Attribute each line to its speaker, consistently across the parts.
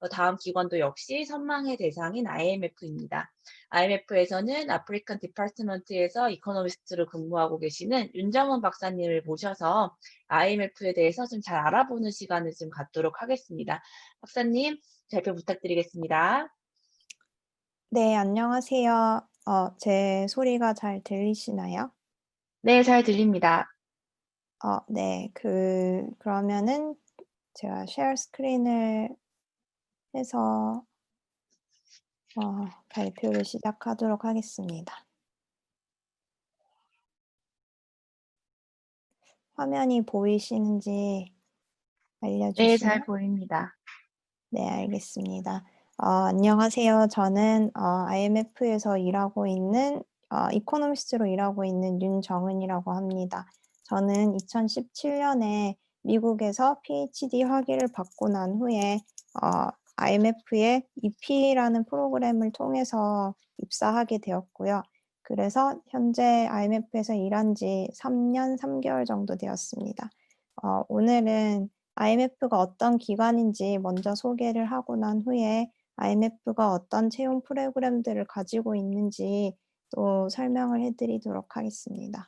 Speaker 1: 어, 다음 기관도 역시 선망의 대상인 IMF입니다. IMF에서는 아프리칸 디파트먼트에서 이코노미스트로 근무하고 계시는 윤정은 박사님을 모셔서 IMF에 대해서 좀 잘 알아보는 시간을 좀 갖도록 하겠습니다. 박사님, 발표 부탁드리겠습니다.
Speaker 2: 네, 안녕하세요. 어, 제 소리가 잘 들리시나요?
Speaker 1: 네, 잘 들립니다.
Speaker 2: 어, 네, 그, 그러면은 제가 쉐어 스크린을 해서 어, 발표를 시작하도록 하겠습니다. 화면이 보이시는지
Speaker 1: 네, 잘
Speaker 2: 알려주시면
Speaker 1: 보입니다.
Speaker 2: 네, 알겠습니다. 어, 안녕하세요. 저는 어, IMF에서 일하고 있는 어, 이코노미스트로 일하고 있는 윤정은이라고 합니다. 저는 2017년에 미국에서 PhD 학위를 받고 난 후에 어, IMF의 EP라는 프로그램을 통해서 입사하게 되었고요. 그래서 현재 IMF에서 일한 지 3년 3개월 정도 되었습니다. 어, 오늘은 IMF가 어떤 기관인지 먼저 소개를 하고 난 후에 IMF가 어떤 채용 프로그램들을 가지고 있는지 또 설명을 해드리도록 하겠습니다.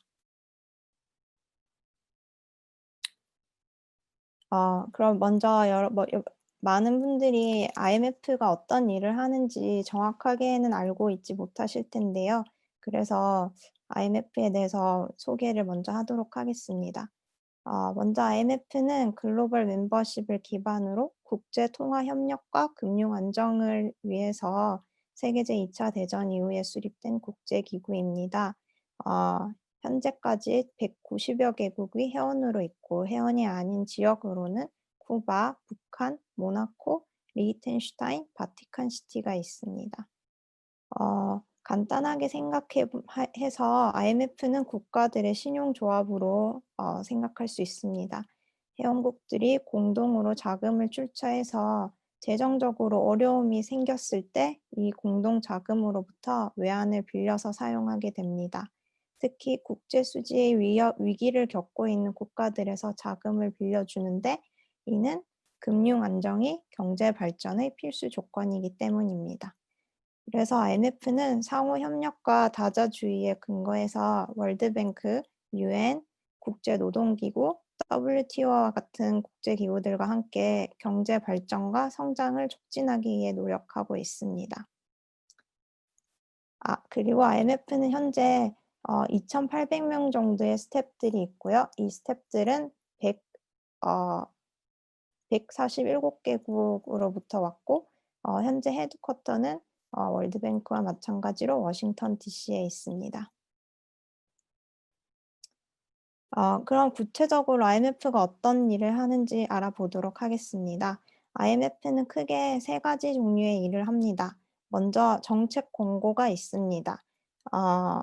Speaker 2: 어, 그럼 먼저 여러, 뭐, 여- 많은 분들이 IMF가 어떤 일을 하는지 정확하게는 알고 있지 못하실 텐데요. 그래서 IMF에 대해서 소개를 먼저 하도록 하겠습니다. 어, 먼저 IMF는 글로벌 멤버십을 기반으로 국제 통화 협력과 금융 안정을 위해서 세계제 2차 대전 이후에 수립된 국제 기구입니다. 어, 현재까지 190여 개국이 회원으로 있고 회원이 아닌 지역으로는 쿠바, 북한, 모나코, 리히텐슈타인, 바티칸 시티가 있습니다. 어, 간단하게 생각해서 IMF는 국가들의 신용조합으로 어, 생각할 수 있습니다. 회원국들이 공동으로 자금을 출처해서 재정적으로 어려움이 생겼을 때 이 공동 자금으로부터 외환을 빌려서 사용하게 됩니다. 특히 국제 수지의 위기를 겪고 있는 국가들에서 자금을 빌려주는데 이는 금융 안정이 경제 발전의 필수 조건이기 때문입니다. 그래서 IMF는 상호 협력과 다자주의에 근거해서 월드뱅크, UN, 국제노동기구, WTO와 같은 국제기구들과 함께 경제 발전과 성장을 촉진하기 위해 노력하고 있습니다. 아, 그리고 IMF는 현재 어, 2,800명 정도의 스탭들이 있고요. 이 스탭들은 100, 어, 147개국으로부터 왔고 어, 현재 헤드쿼터는 어, 월드뱅크와 마찬가지로 워싱턴 DC에 있습니다. 어, 그럼 구체적으로 IMF가 어떤 일을 하는지 알아보도록 하겠습니다. IMF는 크게 세 가지 종류의 일을 합니다. 먼저 정책 공고가 있습니다. 어,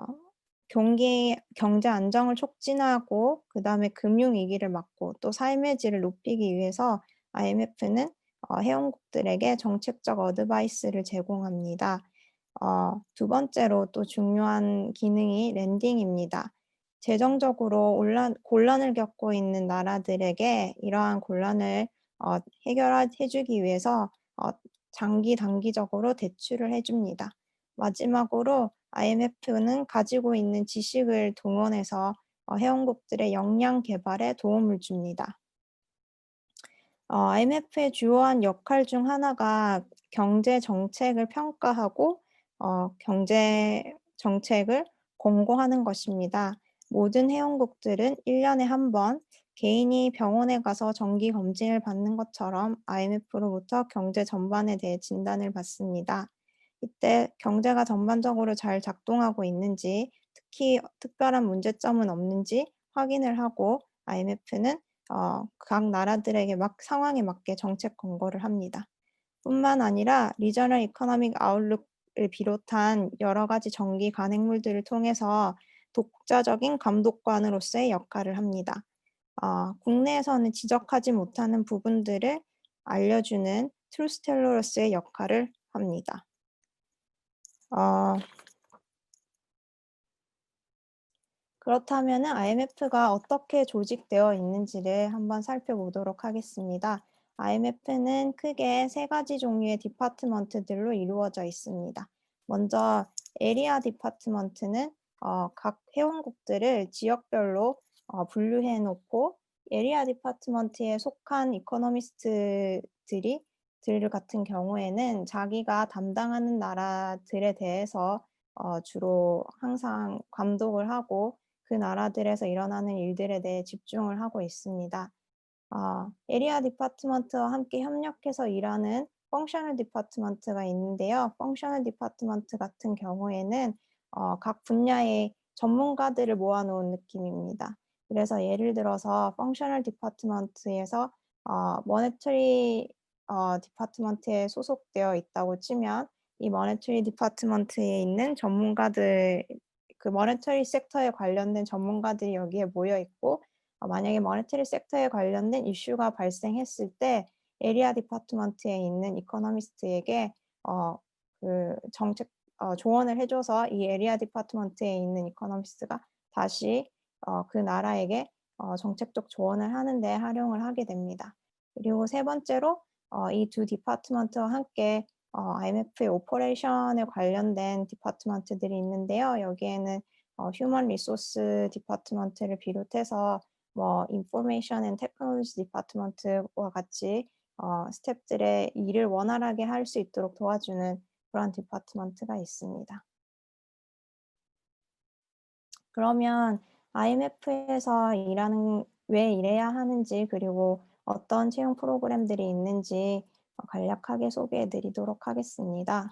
Speaker 2: 경기, 경제 안정을 촉진하고 그 다음에 금융위기를 막고 또 삶의 질을 높이기 위해서 IMF는 어, 회원국들에게 정책적 어드바이스를 제공합니다. 어, 두 번째로 또 중요한 기능이 랜딩입니다. 재정적으로 온란, 곤란을 겪고 있는 나라들에게 이러한 곤란을 어, 해결해 주기 위해서 어, 장기 단기적으로 대출을 해줍니다. 마지막으로 IMF는 가지고 있는 지식을 동원해서 어, 회원국들의 역량 개발에 도움을 줍니다. 어, IMF의 주요한 역할 중 하나가 경제 정책을 평가하고 어, 경제 정책을 공고하는 것입니다. 모든 회원국들은 1년에 한 번 개인이 병원에 가서 정기 검진을 받는 것처럼 IMF로부터 경제 전반에 대해 진단을 받습니다. 이때 경제가 전반적으로 잘 작동하고 있는지, 특히 특별한 문제점은 없는지 확인을 하고 IMF는 어, 각 나라들에게 막 상황에 맞게 정책 권고를 합니다. 뿐만 아니라 리저널 이코노믹 아웃룩을 비롯한 여러 가지 정기 간행물들을 통해서 독자적인 감독관으로서의 역할을 합니다. 어, 국내에서는 지적하지 못하는 부분들을 알려주는 트루스텔러로서의 역할을 합니다. 어, 그렇다면 IMF가 어떻게 조직되어 있는지를 한번 살펴보도록 하겠습니다. IMF는 크게 세 가지 종류의 디파트먼트들로 이루어져 있습니다. 먼저 에리아 디파트먼트는 어, 각 회원국들을 지역별로 어, 분류해 놓고 에리아 디파트먼트에 속한 이코노미스트들이 들 같은 경우에는 자기가 담당하는 나라들에 대해서 어, 주로 항상 감독을 하고 그 나라들에서 일어나는 일들에 대해 집중을 하고 있습니다. 어, 에리아 디파트먼트와 함께 협력해서 일하는 펑셔널 디파트먼트가 있는데요. 펑셔널 디파트먼트 같은 경우에는 어, 각 분야의 전문가들을 모아놓은 느낌입니다. 그래서 예를 들어서 펑셔널 디파트먼트에서 어, 모네터리 어, 디파트먼트에 소속되어 있다고 치면 이 모네터리 디파트먼트에 있는 전문가들 그 모네터리 섹터에 관련된 전문가들이 여기에 모여 있고 어, 만약에 모네터리 섹터에 관련된 이슈가 발생했을 때 에리아 디파트먼트에 있는 이코노미스트에게 어, 그 정책 어, 조언을 해줘서 이 에리아 디파트먼트에 있는 이코노미스트가 다시 어, 그 나라에게 어, 정책적 조언을 하는데 활용을 하게 됩니다. 그리고 세 번째로 어, 이 두 디파트먼트와 함께 어, IMF의 오퍼레이션에 관련된 디파트먼트들이 있는데요. 여기에는 어, 휴먼 리소스 디파트먼트를 비롯해서 뭐 인포메이션 앤 테크놀로지 디파트먼트와 같이 어, 스태프들의 일을 원활하게 할 수 있도록 도와주는 그런 디파트먼트가 있습니다. 그러면 IMF에서 일하는 왜 일해야 하는지 그리고 어떤 채용 프로그램들이 있는지 어, 간략하게 소개해 드리도록 하겠습니다.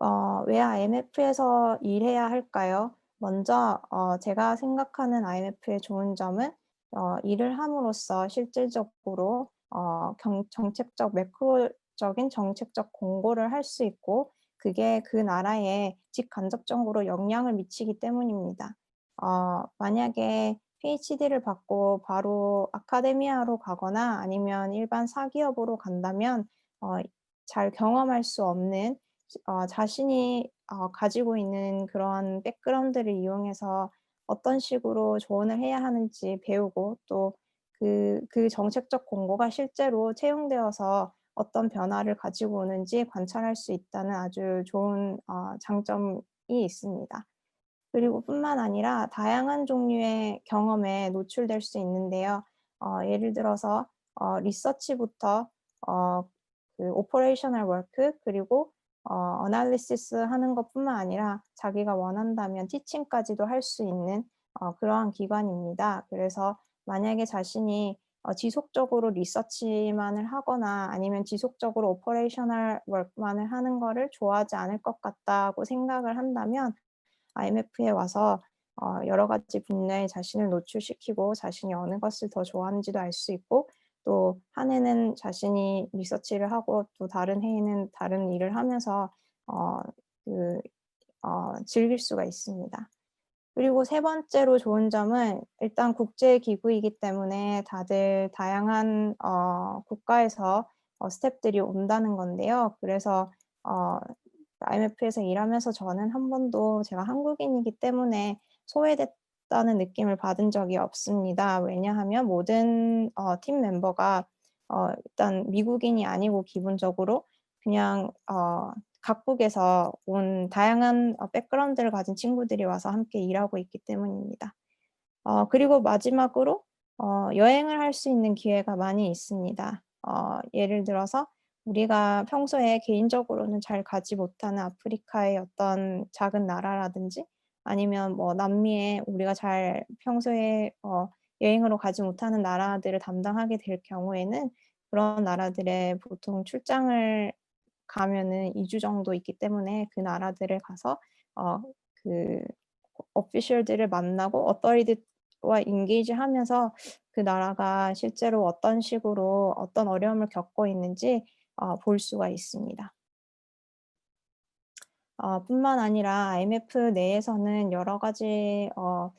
Speaker 2: 어, 왜 IMF에서 일해야 할까요? 먼저 어, 제가 생각하는 IMF의 좋은 점은 어, 일을 함으로써 실질적으로 어, 경, 정책적 매크로적인 정책적 공고를 할 수 있고 그게 그 나라에 직간접적으로 영향을 미치기 때문입니다. 어, 만약에 PhD를 받고 바로 아카데미아로 가거나 아니면 일반 사기업으로 간다면 어, 잘 경험할 수 없는 어, 자신이 어, 가지고 있는 그런 백그라운드를 이용해서 어떤 식으로 조언을 해야 하는지 배우고 또 그, 그 정책적 공고가 실제로 채용되어서 어떤 변화를 가지고 오는지 관찰할 수 있다는 아주 좋은 어, 장점이 있습니다. 그리고 뿐만 아니라 다양한 종류의 경험에 노출될 수 있는데요. 어, 예를 들어서 어, 리서치부터 어, 그 오퍼레이셔널 워크 그리고 어, 어널리시스 하는 것뿐만 아니라 자기가 원한다면 티칭까지도 할 수 있는 어, 그러한 기관입니다. 그래서 만약에 자신이 어, 지속적으로 리서치만을 하거나 아니면 지속적으로 오퍼레이셔널 워크만을 하는 거를 좋아하지 않을 것 같다고 생각을 한다면 IMF에 와서 어, 여러 가지 분야에 자신을 노출시키고 자신이 어느 것을 더 좋아하는지도 알 수 있고 또 한 해는 자신이 리서치를 하고 또 다른 해에는 다른 일을 하면서 어, 그, 어, 즐길 수가 있습니다. 그리고 세 번째로 좋은 점은 일단 국제기구이기 때문에 다들 다양한 어, 국가에서 어, 스탭들이 온다는 건데요. 그래서 어, IMF에서 일하면서 저는 한 번도 제가 한국인이기 때문에 소외됐다는 느낌을 받은 적이 없습니다. 왜냐하면 모든 어, 팀 멤버가 어, 일단 미국인이 아니고 기본적으로 그냥 어, 각국에서 온 다양한 어, 백그라운드를 가진 친구들이 와서 함께 일하고 있기 때문입니다. 어, 그리고 마지막으로 어, 여행을 할 수 있는 기회가 많이 있습니다. 어, 예를 들어서 우리가 평소에 개인적으로는 잘 가지 못하는 아프리카의 어떤 작은 나라라든지 아니면 뭐 남미에 우리가 잘 평소에 어, 여행으로 가지 못하는 나라들을 담당하게 될 경우에는 그런 나라들에 보통 출장을 가면은 2주 정도 있기 때문에 그 나라들을 가서 어, 그 어피셜들을 만나고 어떠리티와 인게이지 하면서 그 나라가 실제로 어떤 식으로 어떤 어려움을 겪고 있는지 어, 볼 수가 있습니다. 어, 뿐만 아니라 IMF 내에서는 여러 가지 어,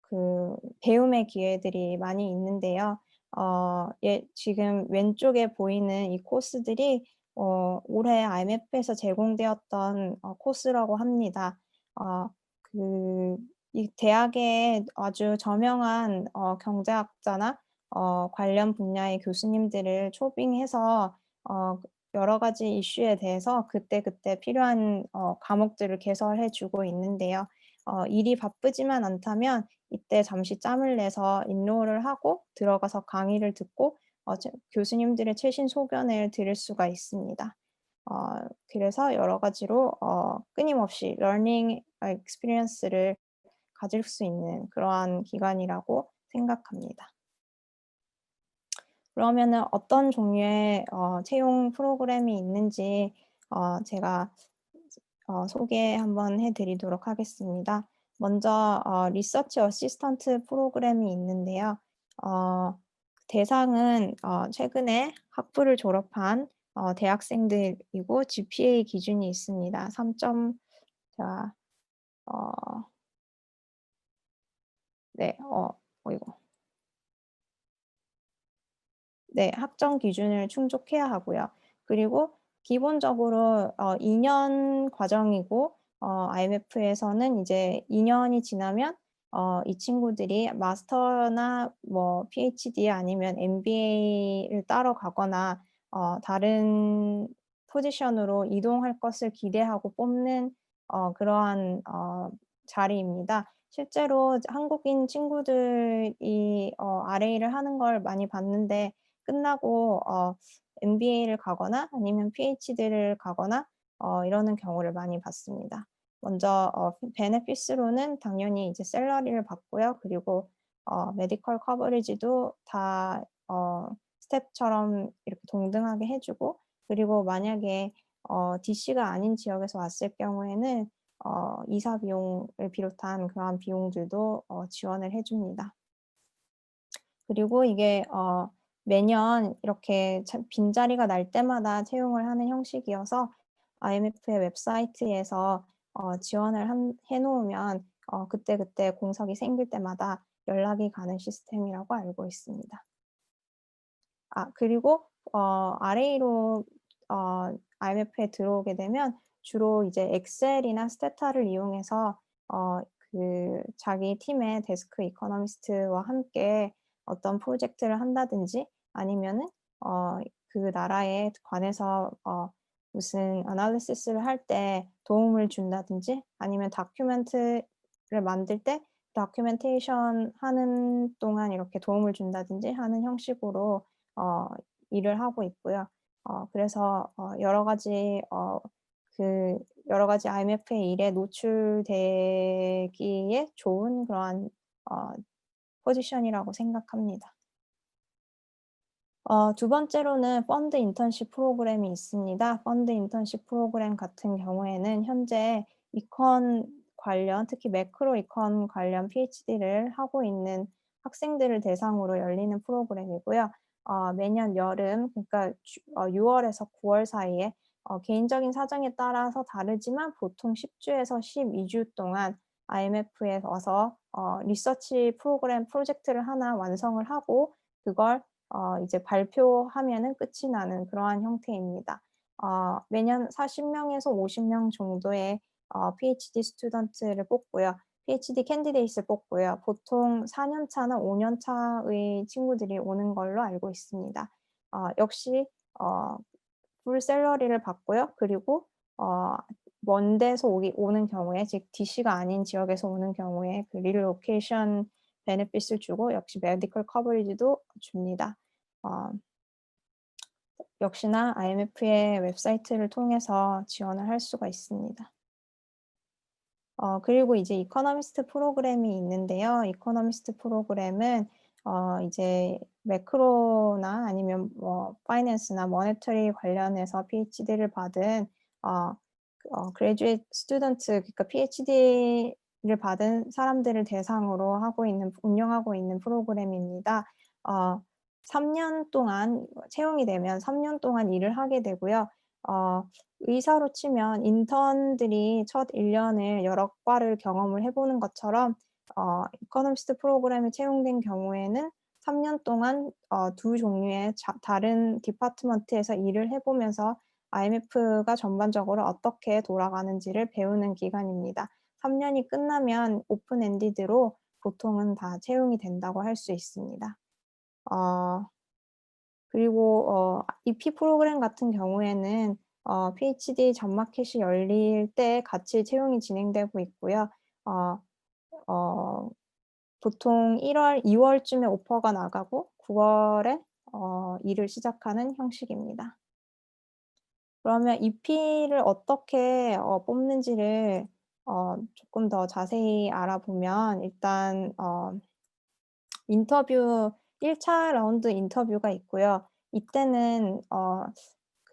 Speaker 2: 그 배움의 기회들이 많이 있는데요. 어, 예, 지금 왼쪽에 보이는 이 코스들이 어, 올해 IMF에서 제공되었던 어, 코스라고 합니다. 어, 그, 이 대학의 아주 저명한 어, 경제학자나 어 관련 분야의 교수님들을 초빙해서 어 여러 가지 이슈에 대해서 그때그때 필요한 어 과목들을 개설해 주고 있는데요. 어 일이 바쁘지만 않다면 이때 잠시 짬을 내서 enroll을 하고 들어가서 강의를 듣고 어저 교수님들의 최신 소견을 들을 수가 있습니다. 어 그래서 여러 가지로 어 끊임없이 러닝 어 experience를 가질 수 있는 그러한 기관이라고 생각합니다. 그러면은 어떤 종류의 어 채용 프로그램이 있는지 어 제가 어 소개 한번 해 드리도록 하겠습니다. 먼저 어 리서치 어시스턴트 프로그램이 있는데요. 어 대상은 어 최근에 학부를 졸업한 어 대학생들이고 GPA 기준이 있습니다. 3점자어 네. 어 어이구. 네. 학점 기준을 충족해야 하고요. 그리고 기본적으로 어 2년 과정이고 어 IMF에서는 이제 2 년이 지나면 어 이 친구들이 마스터나 뭐 PhD 아니면 MBA를 따러 가거나 어 다른 포지션으로 이동할 것을 기대하고 뽑는 어 그러한 어 자리입니다. 실제로 한국인 친구들이 어 RA를 하는 걸 많이 봤는데 끝나고 어 MBA를 가거나 아니면 PhD를 가거나 어 이러는 경우를 많이 봤습니다. 먼저 어 베네피스로는 당연히 이제 샐러리를 받고요. 그리고 어 메디컬 커버리지도 다 어 스텝처럼 이렇게 동등하게 해 주고 그리고 만약에 어 DC가 아닌 지역에서 왔을 경우에는 어 이사 비용을 비롯한 그러한 비용들도 어 지원을 해 줍니다. 그리고 이게 어 매년 이렇게 참 빈자리가 날 때마다 채용을 하는 형식이어서 IMF의 웹사이트에서 어 지원을 한 해 놓으면 어 그때그때 공석이 생길 때마다 연락이 가는 시스템이라고 알고 있습니다. 아 그리고 어 RA로 어 IMF에 들어오게 되면 주로 이제 엑셀이나 스테타를 이용해서 어 그 자기 팀의 데스크 이코노미스트와 함께 어떤 프로젝트를 한다든지 아니면은 어 그 나라에 관해서 어 무슨 애널리시스를 할 때 도움을 준다든지 아니면 다큐멘트를 만들 때 다큐멘테이션 하는 동안 이렇게 도움을 준다든지 하는 형식으로 어 일을 하고 있고요. 어 그래서 어 여러 가지 어 그 여러 가지 IMF의 일에 노출되기에 좋은 그러한 어 포지션이라고 생각합니다. 어 두 번째로는 펀드 인턴십 프로그램이 있습니다. 펀드 인턴십 프로그램 같은 경우에는 현재 이컨 관련 특히 매크로 이컨 관련 PhD를 하고 있는 학생들을 대상으로 열리는 프로그램이고요. 어 매년 여름 그러니까 주 어 6 월에서 9월 사이에 어 개인적인 사정에 따라서 다르지만 보통 10 주에서 12주 동안 IMF에 와서 어 리서치 프로그램 프로젝트를 하나 완성을 하고 그걸 어 이제 발표하면은 끝이 나는 그러한 형태입니다. 어 매년 40 명에서 50명 정도의 어 PhD 스튜던트를 뽑고요. PhD 캔디데이트를 뽑고요. 보통 4년 차나 5년 차의 친구들이 오는 걸로 알고 있습니다. 어 역시 어풀 샐러리를 받고요. 그리고 어 먼 데서 오기 오는 경우에 즉 DC가 아닌 지역에서 오는 경우에 그 릴로케이션 베네핏을 주고 역시 메디컬 커버리지도 줍니다. 어 역시나 IMF의 웹사이트를 통해서 지원을 할 수가 있습니다. 어 그리고 이제 이코노미스트 프로그램이 있는데요. 이코노미스트 프로그램은 어 이제 매크로나 아니면 뭐 파이낸스나 모네터리 관련해서 PhD를 받은 어 어 그레이주에이트 스튜던트 그러니까 PhD를 받은 사람들을 대상으로 하고 있는 운영하고 있는 프로그램입니다. 어 3년 동안 채용이 되면 3년 동안 일을 하게 되고요. 어 의사로 치면 인턴들이 첫 1 년을 여러 과를 경험을 해 보는 것처럼 어 이코노미스트 프로그램에 채용된 경우에는 3년 동안 어 두 종류의 자 다른 디파트먼트에서 일을 해 보면서 IMF가 전반적으로 어떻게 돌아가는지를 배우는 기간입니다. 3 년이 끝나면 오픈 엔디드로 보통은 다 채용이 된다고 할 수 있습니다. 어 그리고 어 EP 프로그램 같은 경우에는 어 PhD 접마켓이 열릴 때 같이 채용이 진행되고 있고요. 어 어 보통 1 월, 2 월쯤에 오퍼가 나가고 9 월에 어 일을 시작하는 형식입니다. 그러면 EP를 어떻게 어 뽑는지를 어 조금 더 자세히 알아보면 일단 어 인터뷰 1차 라운드 인터뷰가 있고요. 이때는 어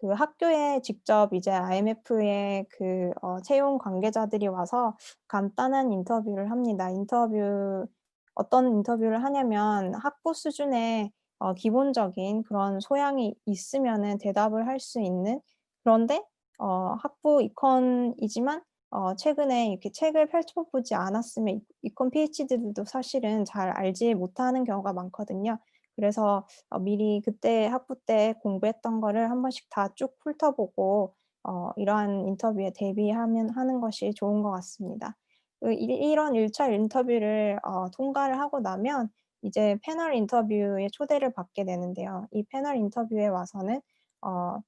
Speaker 2: 그 학교에 직접 이제 IMF의 그 어 채용 관계자들이 와서 간단한 인터뷰를 합니다. 인터뷰 어떤 인터뷰를 하냐면 학부 수준의 어 기본적인 그런 소양이 있으면은 대답을 할 수 있는 그런데 어 학부 이콘이지만 어 최근에 이렇게 책을 펼쳐보지 않았으면 이 이콘 PhD들도 사실은 잘 알지 못하는 경우가 많거든요. 그래서 어 미리 그때 학부 때 공부했던 거를 한 번씩 다 쭉 훑어보고 어 이러한 인터뷰에 대비하면 하는 것이 좋은 것 같습니다. 그이 이런 1차 인터뷰를 어 통과를 하고 나면 이제 패널 인터뷰에 초대를 받게 되는데요. 이 패널 인터뷰에 와서는 어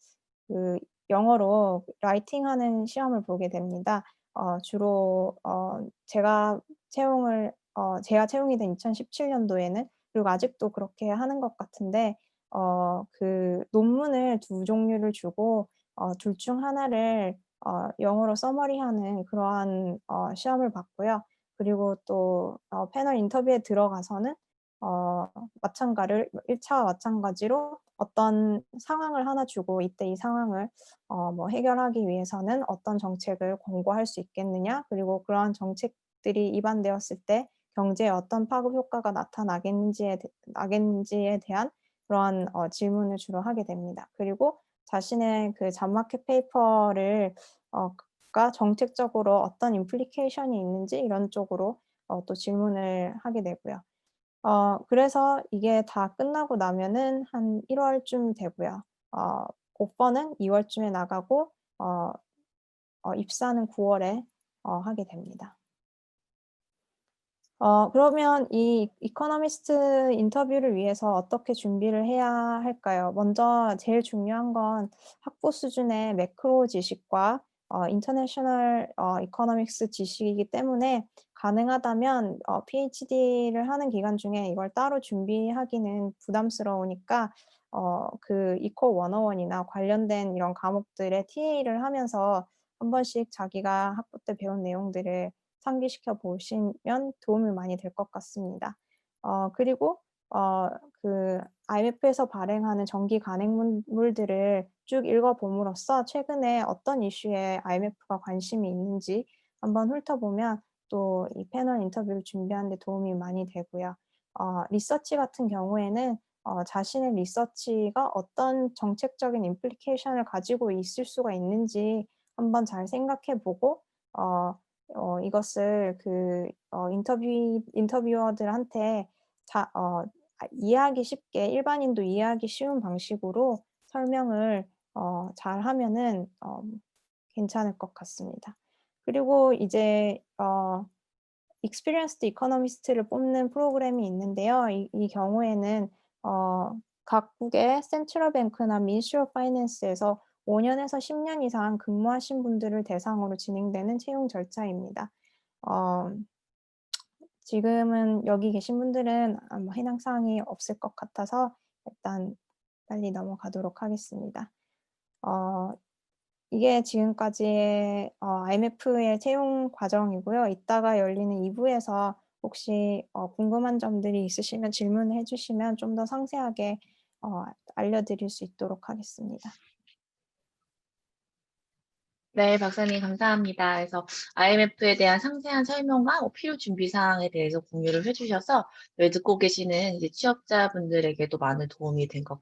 Speaker 2: 그 영어로 라이팅하는 시험을 보게 됩니다. 어 주로 어 제가 채용을 어 제가 채용이 된 2017 년도에는 그리고 아직도 그렇게 하는 것 같은데 어 그 논문을 2 종류를 주고 어 둘 중 하나를 어 영어로 서머리하는 그러한 어 시험을 봤고요. 그리고 또 어 패널 인터뷰에 들어가서는 어 마찬가를 1 차와 마찬가지로 어떤 상황을 하나 주고 이때 이 상황을 어 뭐 해결하기 위해서는 어떤 정책을 권고할 수 있겠느냐 그리고 그러한 정책들이 입안되었을 때 경제에 어떤 파급 효과가 나타나겠는지에 대 나겠는지에 대한 그러한 어 질문을 주로 하게 됩니다. 그리고 자신의 그 잡마켓 페이퍼를 어 가 정책적으로 어떤 implication이 있는지 이런 쪽으로 어 또 질문을 하게 되고요. 어 그래서 이게 다 끝나고 나면은 한 1 월쯤 되고요. 어 오퍼는 2 월쯤에 나가고 어 어 입사는 9 월에 어 하게 됩니다. 어 그러면 이 이코노미스트 인터뷰를 위해서 어떻게 준비를 해야 할까요? 먼저 제일 중요한 건 학부 수준의 매크로 지식과 어 인터내셔널 어 이코노믹스 지식이기 때문에 가능하다면 어 PhD를 하는 기간 중에 이걸 따로 준비하기는 부담스러우니까 어 그 이코 101이나 관련된 이런 과목들의 TA를 하면서 한 번씩 자기가 학부 때 배운 내용들을 상기시켜 보시면 도움이 많이 될 것 같습니다. 어 그리고 어 그 IMF에서 발행하는 정기 간행문물들을 쭉 읽어 봄으로써 최근에 어떤 이슈에 IMF가 관심이 있는지 한번 훑어보면 또 이 패널 인터뷰를 준비하는 데 도움이 많이 되고요. 어 리서치 같은 경우에는 어 자신의 리서치가 어떤 정책적인 implication을 가지고 있을 수가 있는지 한번 잘 생각해 보고 어 어 이것을 그 어 인터뷰 인터뷰어들한테 자어아 이해하기 쉽게 일반인도 이해하기 쉬운 방식으로 설명을 어 잘 하면은 어 괜찮을 것 같습니다. 그리고 이제 어 experienced economist를 뽑는 프로그램이 있는데요. 이 이 경우에는 어 각국의 센트럴 뱅크나 오브 파이낸스에서 5 년에서 10년 이상 근무하신 분들을 대상으로 진행되는 채용 절차입니다. 어 지금은 여기 계신 분들은 아마 해당 사항이 없을 것 같아서 일단 빨리 넘어가도록 하겠습니다. 어 이게 지금까지의 어 IMF의 채용 과정이고요. 이따가 열리는 2 부에서 혹시 어 궁금한 점들이 있으시면 질문해 주시면 좀 더 상세하게 어 알려드릴 수 있도록 하겠습니다.
Speaker 1: 네, 박사님 감사합니다. 그래서 IMF에 대한 상세한 설명과 뭐 필요 준비 사항에 대해서 공유를 해 주셔서 네 듣고 계시는 이제 취업자분들에게도 많은 도움이 된 것